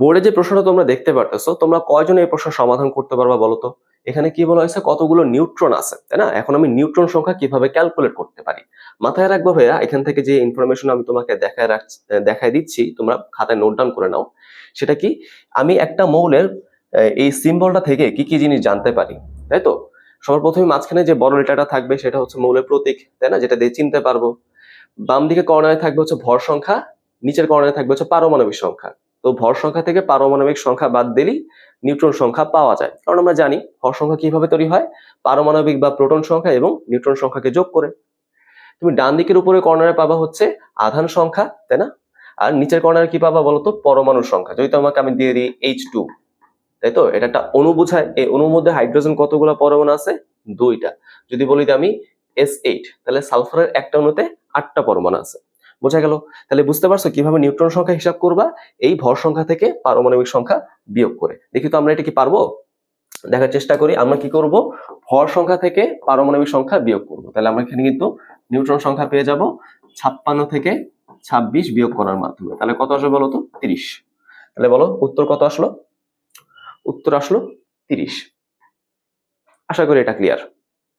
বোর্ডে যে প্রশ্নটা তোমরা দেখতে পারতেছো, তোমরা কয়জন এই প্রশ্ন সমাধান করতে পারবা বলো তো এখানে কি বলা হয়েছে? কতগুলো নিউট্রন আছে, তাই না? এখন আমি নিউট্রন সংখ্যা কীভাবে ক্যালকুলেট করতে পারি? মাথায় রাখব ভাইয়া, এখান থেকে যে ইনফরমেশন আমি তোমাকে দেখায় রাখ, দেখায় দিচ্ছি, তোমরা খাতায় নোট ডাউন করে নাও। সেটা কি? আমি একটা মৌলের এই সিম্বলটা থেকে কি কি জিনিস জানতে পারি, তাই তো? সবার প্রথমে মাঝখানে যে বড় লেটারটা থাকবে, সেটা হচ্ছে মৌলের প্রতীক, তাই না? যেটা দিয়ে চিনতে পারব। বাম দিকে কর্নারে থাকবে হচ্ছে ভর সংখ্যা, নিচের কর্নারে থাকবে হচ্ছে পারমাণবিক সংখ্যা। তো ভর সংখ্যা থেকে পারমাণবিক সংখ্যা বাদ দিলেই নিউট্রন সংখ্যা পাওয়া যায়। কারণ আমরা জানি ভর সংখ্যা কীভাবে তৈরি হয়? পারমাণবিক বা প্রোটন সংখ্যা এবং নিউট্রন সংখ্যাকে যোগ করে। তুমি ডান দিকের উপরে কর্নারে পাবা হচ্ছে আধান সংখ্যা, তাই না? আর নিচের কর্নারে কি পাবা বলতো? পরমাণুর সংখ্যা। যদি তোমাকে আমি দিয়ে দিই এইচ টু তাই তো? এটা একটা অণু বোঝায়। এই অণুর মধ্যে হাইড্রোজেন কতগুলো পরমাণু আছে? দুইটা। যদি বলি আমি এস এইট তাহলে সালফারের একটা অণুতে আটটা পরমাণু আছে। বোঝা গেল? তাহলে বুঝতে পারছ কীভাবে নিউট্রন সংখ্যা হিসাব করবা? এই ভর সংখ্যা থেকে পারমাণবিক সংখ্যা বিয়োগ করে। দেখি তো আমরা এটা কি পারব? দেখার চেষ্টা করি, আমরা কি করব? ভর সংখ্যা থেকে পারমাণবিক সংখ্যা বিয়োগ করব। তাহলে আমরা এখানে কিন্তু নিউট্রন সংখ্যা পেয়ে যাব ছাপ্পান্ন থেকে ছাব্বিশ বিয়োগ করার মাধ্যমে। তাহলে কত আসবে বলো তো? তিরিশ। তাহলে বলো, উত্তর কত আসলো? উত্তর আসলো তিরিশ। আশা করি এটা ক্লিয়ার